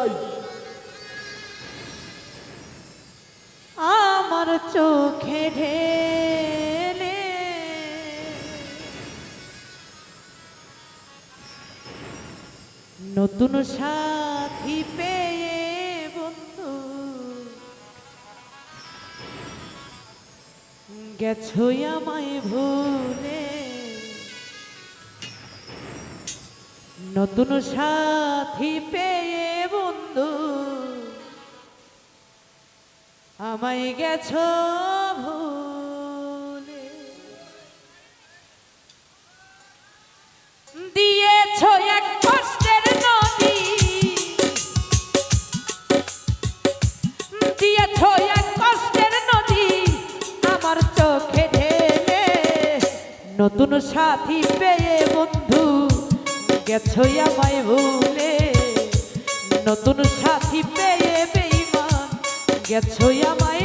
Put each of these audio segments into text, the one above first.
যাই আমার চোখে ঢেলে। নতুন সাথী পেয়ে বন্ধু গেছো আমায় ভুলে। নতুন সাথী পেয়ে বন্ধু, আমায় গেছ ভুলে। দিয়েছ এক কষ্টের নদী। দিয়েছ এক কষ্টের নদী আমার চোখে ঢেলে। নতুন সাথী পেয়ে বন্ধু গেছ আমায় ভুলে। নতুন সাথী পেয়ে বেইমান গেছো আমায়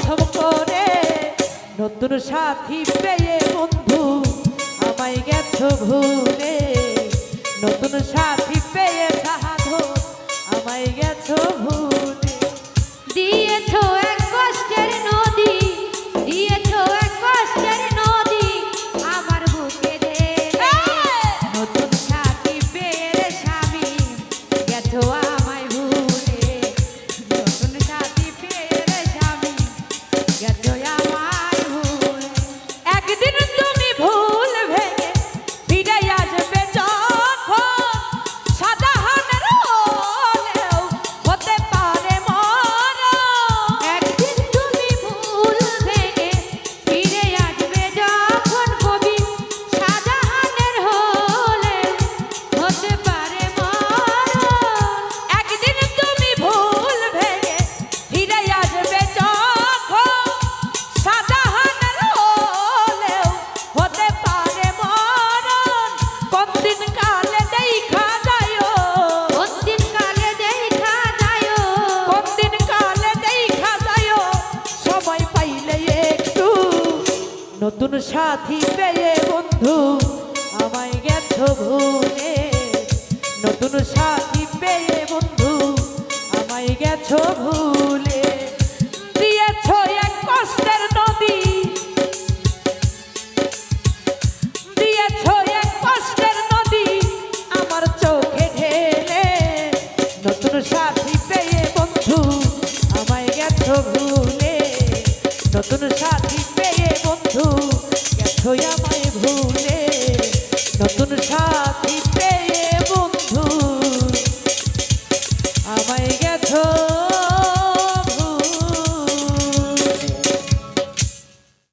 অসম করে। নতুন সাথী পেয়ে বন্ধু, আমায় গেছো ভুলে। নতুন সাথী পেয়ে সাহায্য, আমায় গেছো ভুল। নতুন সাথী পেয়ে বন্ধু, আমায় গেছ ভুলে। নতুন সাথী পেয়ে বন্ধু, আমায় গেছ ভুলে। দিয়েছ এক কষ্টের নদী। দিয়েছ এক কষ্টের নদী আমার চোখে ঢেলে। নতুন সাথী পেয়ে বন্ধু, আমায় গেছ ভুলে। নতুন সাথী oportunidade.